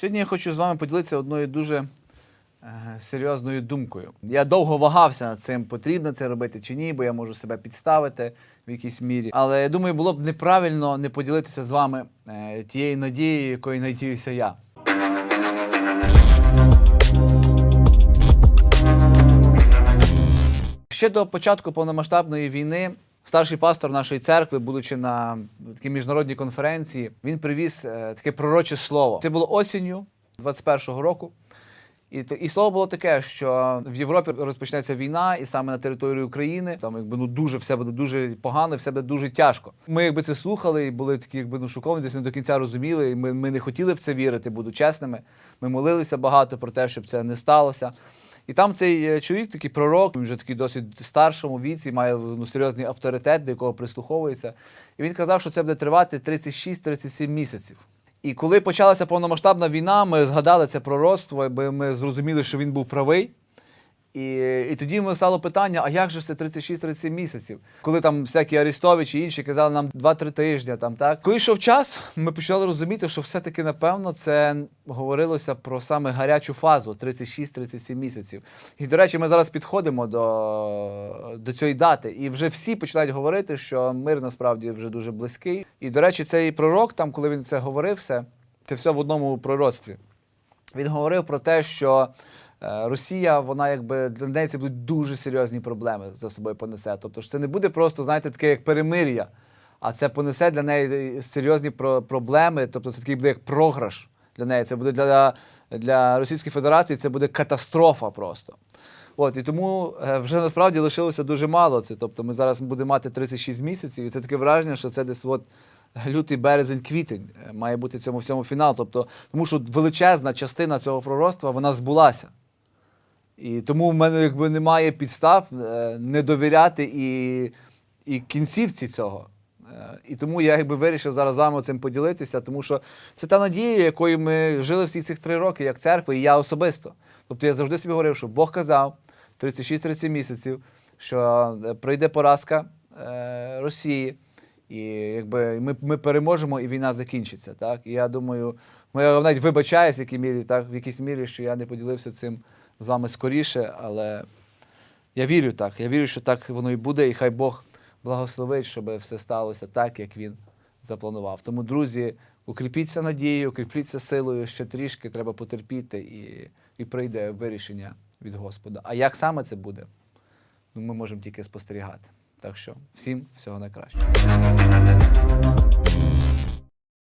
Сьогодні я хочу з вами поділитися одною дуже е, серйозною думкою. Я довго вагався над цим, потрібно це робити чи ні, бо я можу себе підставити в якійсь мірі. Але я думаю, було б неправильно не поділитися з вами е, тією надією, якою надіюся я. Ще до початку повномасштабної війни старший пастор нашої церкви, будучи на такій міжнародній конференції, він привіз е, таке пророче слово. Це було осінню 21-го року. І, і слово було таке, що в Європі розпочнеться війна, і саме на території України там якби ну дуже все буде дуже погано, все буде дуже тяжко. Ми якби це слухали і були такі, якби ну шоковані, десь не до кінця розуміли. І ми, ми не хотіли в це вірити, буду чесними. Ми молилися багато про те, щоб це не сталося. І там цей е, чоловік, такий пророк, він вже такий досить старшому віці, має ну, серйозний авторитет, до якого прислуховується. І він казав, що це буде тривати 36-37 місяців. І коли почалася повномасштабна війна, ми згадали це пророцтво, бо ми зрозуміли, що він був правий. І, і тоді ми стало питання: а як же це 36-37 місяців? Коли там всякі Арестовичі і інші казали нам 2-3 тижні. Там, так? Коли йшов час, ми почали розуміти, що все-таки, напевно, це говорилося про саме гарячу фазу 36-37 місяців. І, до речі, ми зараз підходимо до, до цієї дати, і вже всі починають говорити, що мир насправді вже дуже близький. І, до речі, цей пророк, там, коли він це говорив, все, це все в одному пророцтві. Він говорив про те, що Росія, вона якби для неї це будуть дуже серйозні проблеми за собою понесе. Тобто ж це не буде просто, знаєте, таке як перемир'я, а це понесе для неї серйозні про- проблеми. Тобто це такий буде як програш для неї. Це буде для, для Російської Федерації це буде катастрофа просто. От, і тому е, вже насправді лишилося дуже мало. Це, тобто ми зараз будемо мати 36 місяців, і це таке враження, що це десь от лютий, березень, квітень е, має бути цьому всьому фінал. Тобто, тому що величезна частина цього пророцтва вона збулася. І тому в мене якби немає підстав е, не довіряти і, і кінцівці цього. Е, І тому я якби вирішив зараз з вами цим поділитися, тому що це та надія, якою ми жили всі цих три роки, як церква, і я особисто. Тобто я завжди собі говорив, що Бог казав 36-30 місяців, що е, прийде поразка е, Росії, і якби ми, ми переможемо, і війна закінчиться. Так? І я думаю, ну, я навіть вибачаюсь в якій мірі, так, в якійсь мірі, що я не поділився цим з вами скоріше, але я вірю так. Я вірю, що так воно і буде, і хай Бог благословить, щоб все сталося так, як він запланував. Тому, друзі, укріпіться надією, укріпіться силою, ще трішки треба потерпіти, і, і прийде вирішення від Господа. А як саме це буде, ну, ми можемо тільки спостерігати. Так що всім всього найкращого.